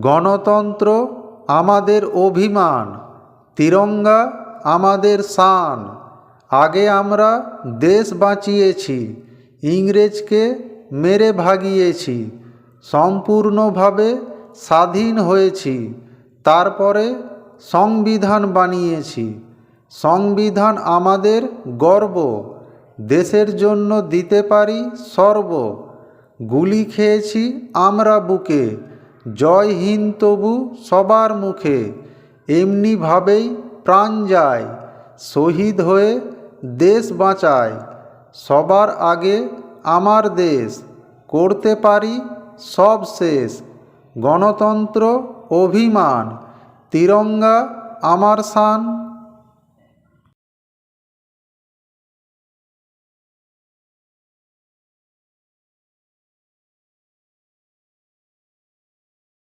গণতন্ত্র আমাদের অভিমান, তিরঙ্গা আমাদের শান। আগে আমরা দেশ বাঁচিয়েছি, ইংরেজকে মেরে ভাগিয়েছি, সম্পূর্ণভাবে স্বাধীন হয়েছি, তারপরে সংবিধান বানিয়েছি। সংবিধান আমাদের গর্ব, দেশের জন্য দিতে পারি সর্ব। গুলি খেয়েছি আমরা বুকে জয় তবু সবার মুখে এমনিভাবেই প্রাণ যায়, শহীদ হয়ে দেশ বাঁচায়, সবার আগে আমার দেশ, করতে পারি সব শেষ, গণতন্ত্র অভিমান, তিরঙ্গা আমার শান।